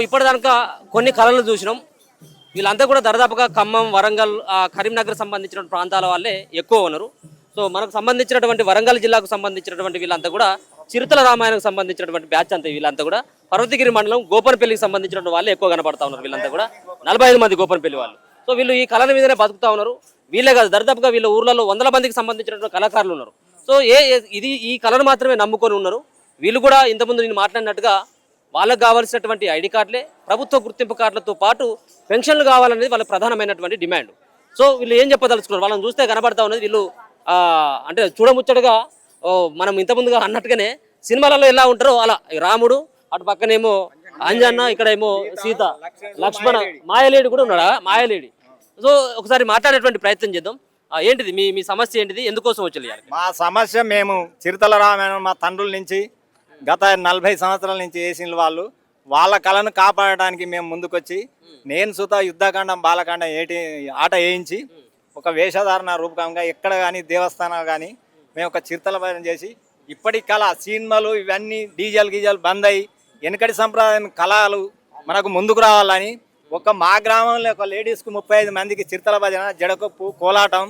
ఇప్పటిదాకా కొన్ని కళలు చూసినాం. వీళ్ళంతా కూడా దరిదాపుగా ఖమ్మం వరంగల్ కరీంనగర్ సంబంధించిన ప్రాంతాల వాళ్ళే ఎక్కువ ఉన్నారు. సో మనకు సంబంధించినటువంటి వరంగల్ జిల్లాకు సంబంధించినటువంటి వీళ్ళంతా కూడా చిరుతల రామాయణకు సంబంధించినటువంటి బ్యాచ్ అంతా వీళ్ళంతా కూడా. పర్వతగిరి మండలం గోపనపల్లికి సంబంధించినటువంటి వాళ్ళే ఎక్కువ కనపడతా ఉన్నారు వీళ్ళంతా కూడా. నలభై ఐదు మంది గోపనపల్లి వాళ్ళు. సో వీళ్ళు ఈ కళల మీదనే బతుకుతా ఉన్నారు. వీళ్ళే కాదు దరిదాపుగా వీళ్ళ ఊర్లలో వందల మందికి సంబంధించినటువంటి కళాకారులు ఉన్నారు. సో ఏ ఏ- ఇది ఈ కళను మాత్రమే నమ్ముకొని ఉన్నారు. వీళ్ళు కూడా ఇంతకుముందు నేను మాట్లాడినట్టుగా వాళ్ళకు కావాల్సినటువంటి ఐడి కార్డులే ప్రభుత్వ గుర్తింపు కార్డులతో పాటు పెన్షన్లు కావాలనేది వాళ్ళ ప్రధానమైనటువంటి డిమాండ్. సో వీళ్ళు ఏం చెప్పదలుచుకున్నారు? వాళ్ళని చూస్తే కనబడతా ఉన్నది వీళ్ళు అంటే చూడముచ్చటగా ఓ, మనం ఇంతకుముందుగా అన్నట్టుగానే సినిమాలలో ఎలా ఉంటారో అలా. రాముడు అటు పక్కనేమో అంజన్న ఇక్కడ ఏమో సీత లక్ష్మణ మాయలేడి కూడా ఉన్నాడా? మాయలేడి. సో ఒకసారి మాట్లాడేటువంటి ప్రయత్నం చేద్దాం. ఏంటిది? మీ మీ సమస్య ఏంటిది? ఎందుకోసం వచ్చి మా సమస్య మేము చిరుతల రామాయణం మా తండ్రుల నుంచి గత నలభై సంవత్సరాల నుంచి వేసిన వాళ్ళు. వాళ్ళ కళను కాపాడడానికి మేము ముందుకొచ్చి నేను సుత యుద్ధకాండం బాలకాండం ఏటి ఆట వేయించి ఒక వేషధారణ రూపకంగా ఎక్కడ కానీ దేవస్థానాలు కానీ మేము ఒక చిరుతల భజన చేసి ఇప్పటి కళ సినిమాలు ఇవన్నీ డీజల్ గీజల్ బంద్ అయ్యి వెనకటి సంప్రదాయం కళలు మనకు ముందుకు రావాలని ఒక మా గ్రామంలో ఒక లేడీస్కు ముప్పై ఐదు మందికి చిరుతల భజన జడకొప్పు కోలాటం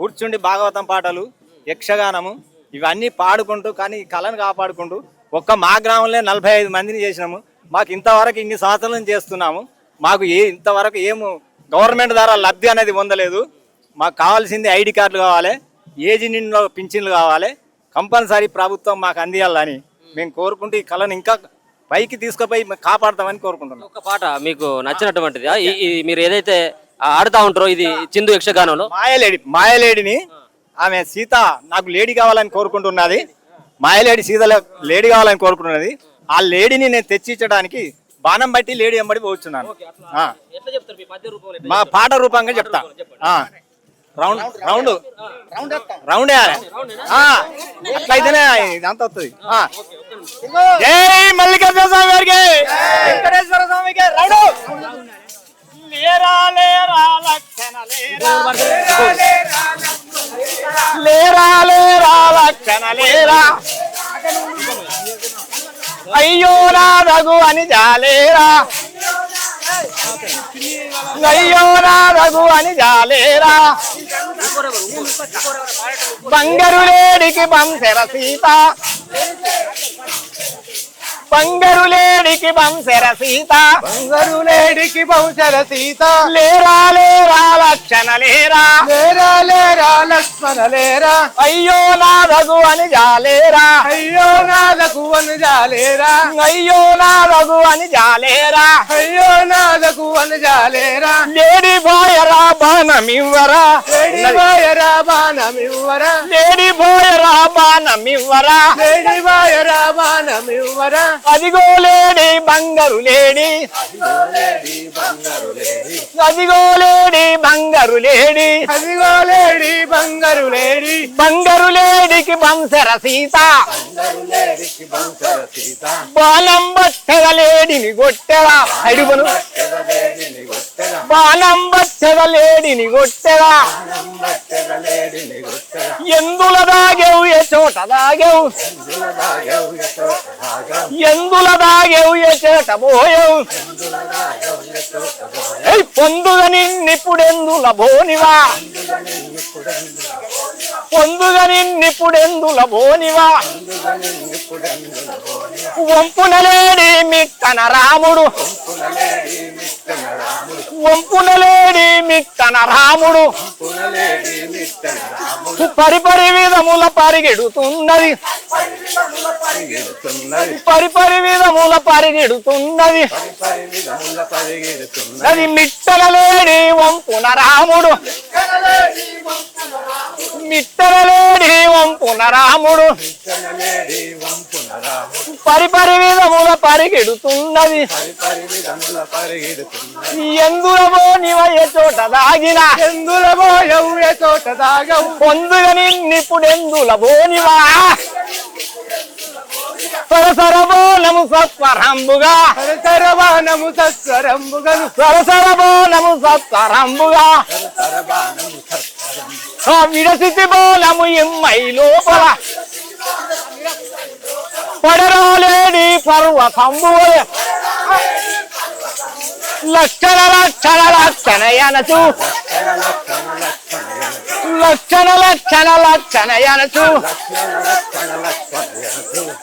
కూర్చుండి భాగవతం పాటలు యక్షగానము ఇవన్నీ పాడుకుంటూ కానీ ఈ కళను కాపాడుకుంటూ ఒక్క మా గ్రామంలో నలభై ఐదు మందిని చేసినాము. మాకు ఇంతవరకు ఇన్ని సంవత్సరాల నుంచి చేస్తున్నాము. మాకు ఏ ఇంతవరకు ఏము గవర్నమెంట్ ద్వారా లబ్ధి అనేది పొందలేదు. మాకు కావాల్సింది ఐడి కార్డులు కావాలి ఏజీ నిండులో పింఛన్లు కావాలి కంపల్సరీ ప్రభుత్వం మాకు అందియాలని మేము కోరుకుంటూ ఈ కళను ఇంకా పైకి తీసుకుపోయి కాపాడతామని కోరుకుంటున్నాం. ఒక పాట మీకు నచ్చినటువంటిది. మీరు ఏదైతే ఆడుతా ఉంటారో ఇది చిందు యక్షగానంలో? మాయలేడి మాయలేడిని ఆమె సీత నాకు లేడీ కావాలని కోరుకుంటున్నది. మాయలేడి సీత లేడీ కావాలని కోరుకుంటున్నది ఆ లేడీని నేను తెచ్చిచ్చడానికి బాణం బట్టి లేడీ ఎంబడి పోతున్నాను ఆ. ఎట్లా చెప్తారు మీ పాట రూపంగా చెప్తా. ఆ. Round round round. వేయాలి. ఆ. అట్లయితేనే ఇదంతా వస్తుంది. ఆ. జై మల్లికార్జున స్వామి గారికి. వెంకటేశ్వర స్వామికి. రౌండ్. అయ్యో నా రఘు అని జాలేరా. అయ్యో నా రఘు అని జాలేరా. బంగారు లేడికి బంసెర సీత. బంగారు లేడికి బంసెర సీత. బంగారు లేడికి బహుశర సీత. లేరా లేరా లక్షణ లేరా. లేరా లేరా. లక్ష్మణ లేరా అయ్యో నా రఘు అని జాలేరా. అయ్యో నాదకు అనుజాలేరా అయ్యో నా రఘు అని జాలేరా. అయ్యో నాదకు అనుజాలేరా లేడి బాయరా బాణమివ్వరా. లేడి బాయరా బాణమివ్వరా. లేడి బాయరా బాణమివ్వరా. లేడి బాయరా బాణమివ్వరా. అదిగో లేడి బంగారు లేడి. అదిగో లేడి బంగారు లేడి. అదిగో లేడి బంగారు లేడి. బంగారు లేడికి బంసర సీత. బాణం బట్టెగ లేడిని కొట్టెరా అడుగును. బాణం బట్టెగ లేడిని కొట్టెరా ఎందుల దాగేవు ఏ చోట దాగేవు? ఎందుల దాగేవు ఏ చోట పోయేవు? పొందుగ నిన్నిప్పుడెందుల బోనివా? పొందుగ నిన్నిప్పుడెందుల? బోనివా? వంపునలేడి మిట్టన రాముడు. వంపునలేడి మిట్టన రాముడు. పరిపరి విధముల పరిగెడుతున్నది. పరిపరి విధముల పరిగెడుతున్నది. అది మిట్టల లేడి వంపున రాముడు. మిట్టల లేడి వంపున రాముడు. పరిపరి విధముల పరిగెడుతున్నది. ఎందులవో నివయ చోట దాగిన? ఎందుల పోయవు ఏ చోట దాగవు? పొందుగ నిన్నిప్పుడెందుల బోనివా సరసరబోనము సత్వరంబుగా సరసరవానము సత్వరంబుగను సరసరబోనము సత్వరంబుగా ఆ విడసితి బోనము ఎమ్మై లోపల పడరాలేడి పర్వతంబు లక్షణ లక్షణ లక్షణ ఎనచు లక్షణ లక్షణ లక్షణ ఎనచు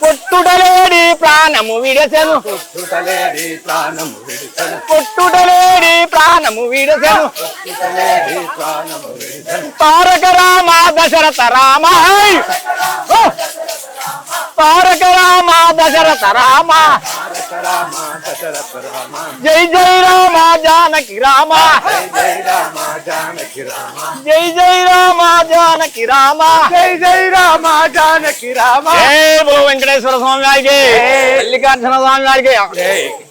పొట్టుడలేడి ప్రాణము విడసెను. పొట్టుడలేడి ప్రాణము విడసెను. తారక రామ దశరథ రామ తారక రామ దశరథ రామ. జై జై రామ జానకి రామ. జై జై రామ జానకి రామ జై జై రామ జానకి రామ జై బో వెంకటేశ్వర స్వామి వారికి మల్లికార్జున స్వామి వారికి